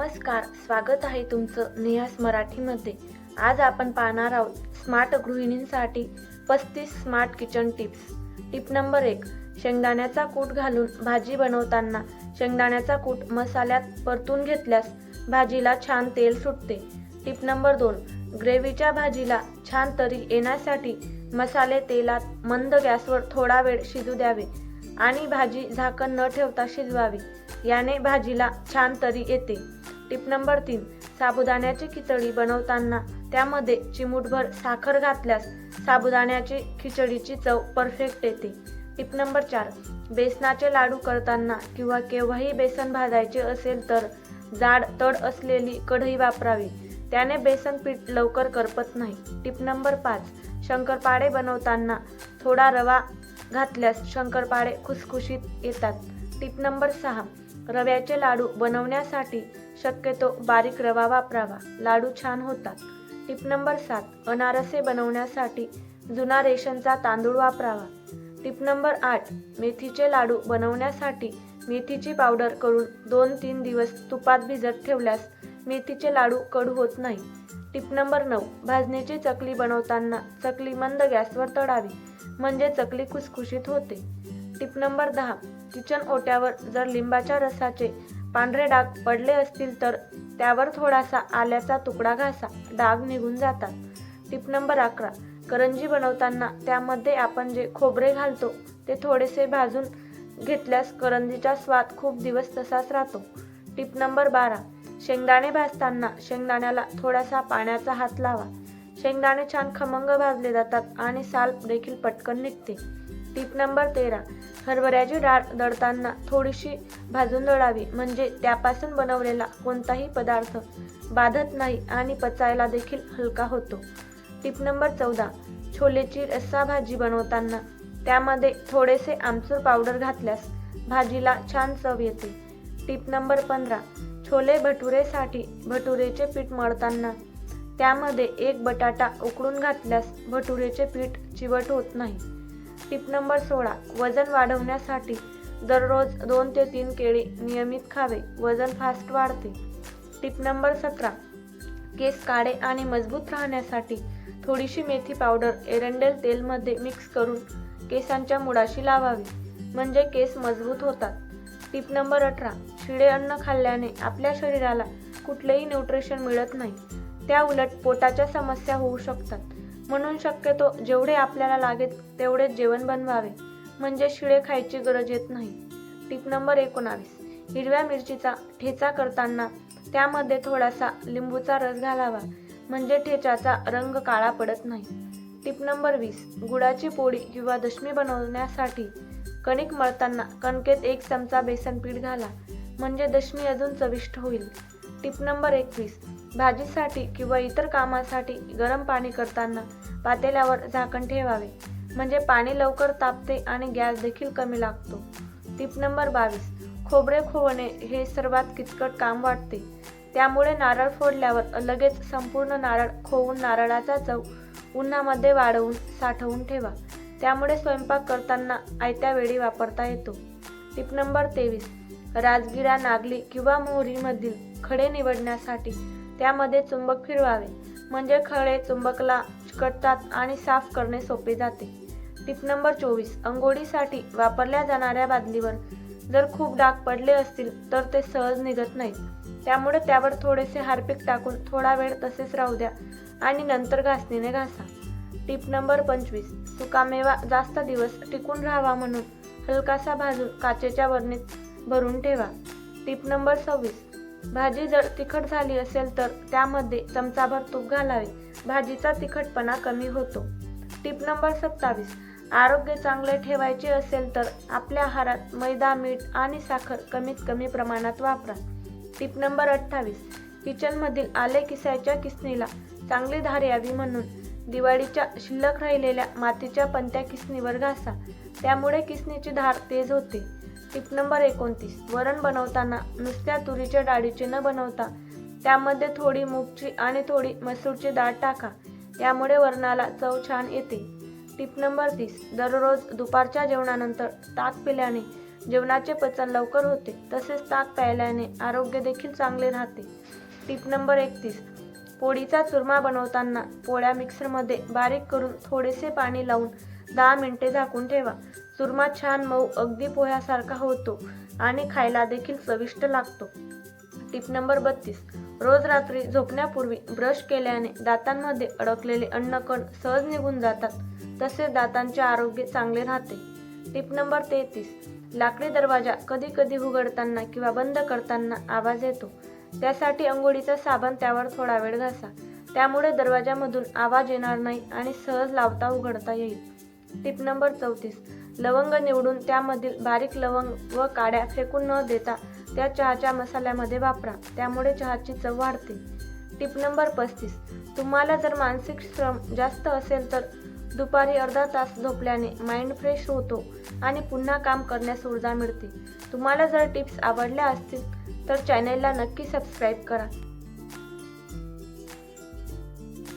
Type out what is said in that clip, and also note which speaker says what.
Speaker 1: नमस्कार स्वागत आहे तुमचं नेहास मराठीमध्ये. आज आपण पाहणार आहोत स्मार्ट गृहिणींसाठी पस्तीस smart kitchen tips. Tip number एक शेंगदाण्याचा कूट घालून भाजी बनवताना शेंगदाण्याचा कूट मसाल्यात परतून घेतल्यास भाजीला छान तेल सुटते. टिप नंबर दोन ग्रेव्हीच्या भाजीला छान तरी येण्यासाठी मसाले तेलात मंद गॅसवर थोडा वेळ शिजू द्यावे आणि भाजी झाकण न ठेवता शिजवावी. याने भाजीला छान तरी येते. टिप नंबर तीन साबुदाण्याची खिचडी बनवताना त्यामध्ये चिमूटभर साखर घातल्यास साबुदाण्याची खिचडीची चव परफेक्ट येते. टिप नंबर चार बेसनाचे लाडू करताना किंवा केव्हाही बेसन भाजायचे असेल तर जाड तड असलेली कढई वापरावी. त्याने बेसन पीठ लवकर करपत नाही. टिप नंबर पाच शंकरपाळे बनवताना थोडा रवा घातल्यास शंकरपाळे खुसखुशीत येतात. टिप नंबर सहा रव्याचे लाडू बनवण्यासाठी शक्यतो बारीक रवा वापरावा. लाडू छान होतात. टिप नंबर सात अनारसे बनवण्यासाठी जुना रेशनचा तांदूळ वापरावा. टिप नंबर आठ मेथीचे लाडू बनवण्यासाठी मेथीची पावडर करून दोन तीन दिवस तुपात भिजत ठेवल्यास मेथीचे लाडू कडू होत नाही. टिप नंबर नऊ भाजणीची चकली बनवताना चकली मंद गॅसवर तळावी म्हणजे चकली खुसखुशीत होते. टिप नंबर दहा किचन ओट्यावर जर लिंबाच्या रसाचे पांढरे डाग पडले असतील तर त्यावर थोडासा आल्याचा तुकडा घासा. डाग निघून जातात. टिप नंबर अकरा. करंजी बनवताना त्यामध्ये आपण जे खोबरे घालतो ते थोडेसे भाजून घेतल्यास करंजीचा स्वाद खूप दिवस तसाच राहतो. टिप नंबर बारा. शेंगदाणे भाजताना शेंगदाण्याला थोडासा पाण्याचा हात लावा. शेंगदाणे छान खमंग भाजले जातात आणि साल देखील पटकन निघते. टिप नंबर तेरा. हरभऱ्याची डाळ दळताना थोडीशी भाजून दळावी म्हणजे त्यापासून बनवलेला कोणताही पदार्थ बाधत नाही आणि पचायला देखील हलका होतो. टिप नंबर चौदा. छोलेची रस्सा भाजी बनवताना त्यामध्ये थोडेसे आमचूर पावडर घातल्यास भाजीला छान चव येते. टिप नंबर पंधरा. छोले भटुरेसाठी भटुरेचे पीठ मळताना त्यामध्ये एक बटाटा उकडून घातल्यास भटुरेचे पीठ चिवट होत नाही. टिप नंबर सोळा वजन वाढवण्यासाठी दररोज दोन ते तीन केळी नियमित खावे वजन फास्ट वाढते. टिप नंबर सतरा केस काळे आणि मजबूत राहण्यासाठी थोडीशी मेथी पावडर एरंडेल तेलमध्ये मिक्स करून केसांच्या मुळाशी लावावी म्हणजे केस मजबूत होतात. टिप नंबर अठरा शिळे अन्न खाल्ल्याने आपल्या शरीराला कुठलेही न्यूट्रिशन मिळत नाही. त्या उलट पोटाच्या समस्या होऊ शकतात. म्हणून शक्यतो जेवढे आपल्याला लागेल तेवढेच जेवण बनवावे. म्हणजे शिळे खायची गरज येत नाही. टिप नंबर एकोणावीस. हिरव्या मिरचीचा ठेचा करताना त्यामध्ये थोडासा लिंबूचा रस घालावा. म्हणजे ठेचाचा रंग काळा पडत नाही. टिप नंबर वीस. गुळाची पोळी किंवा दशमी बनवण्यासाठी कणिक मळताना कणकेत एक चमचा बेसन पीठ घाला. म्हणजे दशमी अजून चविष्ट होईल. टिप नंबर एकवीस. भाजीसाठी किंवा इतर कामासाठी गरम पाणी करताना पातेल्यावर झाकण ठेवावे. म्हणजे पाणी लवकर तापते आणि गॅस देखील कमी लागतो. टिप नंबर बावीस. खोबरे खोवणे हे सर्वात किचकट काम वाटते. त्यामुळे नारळ फोडल्यावर लगेच संपूर्ण नारळ खोवून नारळाचा चव उन्हामध्ये वाढवून साठवून ठेवा. त्यामुळे स्वयंपाक करताना आयत्या वेळी वापरता येतो. टिप नंबर तेवीस. राजगिरा नागली किंवा मोहरीमधील खडे निवडण्यासाठी त्यामध्ये चुंबक फिरवावे. म्हणजे खळे चुंबकला चिकटतात आणि साफ करणे सोपे जाते. टिप नंबर चोवीस. अंघोळीसाठी वापरल्या जाणाऱ्या बादलीवर जर खूप डाग पडले असतील तर ते सहज निघत नाहीत. त्यामुळे त्यावर थोडेसे हार्पिक टाकून थोडा वेळ तसेच राहू द्या आणि नंतर घासणीने घासा. टिप नंबर पंचवीस. सुकामेवा जास्त दिवस टिकून राहावा म्हणून हलकासा भाजून काचेच्या वरणीत भरून ठेवा. टिप नंबर सव्वीस. भाजी जर तिखट झाली असेल तर त्यामध्ये चमचाभर तूप घालावे. भाजीचा तिखटपणा कमी होतो. टिप नंबर सत्तावीस. आरोग्य चांगले ठेवायचे असेल तर आपल्या आहारात मैदा मीठ आणि साखर कमीत कमी प्रमाणात वापरा. टिप नंबर अठ्ठावीस. किचनमधील आले किसायच्या किसणीला चांगली धार यावी म्हणून दिवाळीच्या शिल्लक राहिलेल्या मातीच्या पंत्या किसणीवर घासा. त्यामुळे किसणीची धार तेज होते. टिप नंबर एकोणतीस. वरण बनवताना नुसत्या तुरीच्या डाळीचे न बनवता त्यामध्ये थोडी मूगची आणि थोडी मसूरची डाळ टाका. यामुळे वरणाला चव छान येते. टिप नंबर तीस. दररोज दुपारच्या जेवणानंतर ताक पिल्याने जेवणाचे पचन लवकर होते. तसेच ताक प्यायल्याने आरोग्य देखील चांगले राहते. टिप नंबर एकतीस. पोळीचा चुरमा बनवताना पोळ्या मिक्सरमध्ये बारीक करून थोडेसे पाणी लावून दहा मिनिटे झाकून ठेवा. चुरमा छान मऊ अगदी पोह्यासारखा होतो आणि खायला देखील चविष्ट लागतो. टिप नंबर बत्तीस. रोज रात्री झोपण्यापूर्वी ब्रश केल्याने दातांमध्ये अडकलेले अन्नकण सहज निघून जातात तसेच दातांचे आरोग्य चांगले राहते. टिप नंबर तेहतीस. लाकडी दरवाजा कधी कधी उघडताना किंवा बंद करताना आवाज येतो. त्यासाठी अंघोळीचा साबण त्यावर थोडा वेळ घासा. त्यामुळे दरवाजामधून आवाज येणार नाही आणि सहज लावता उघडता येईल. टिप नंबर चौतीस. लवंग निवडून त्यामधील बारीक लवंग व काड्या फेकून न देता त्या चहाच्या मसाल्यामध्ये वापरा. त्यामुळे चहाची चव वाढते. टिप नंबर पस्तीस. तुम्हाला जर मानसिक श्रम जास्त असेल तर दुपारी अर्धा तास झोपल्याने माइंड फ्रेश होतो आणि पुन्हा काम करण्यास ऊर्जा मिळते. तुम्हाला जर टिप्स आवडल्या असतील तर चॅनेलला नक्की सबस्क्राईब करा.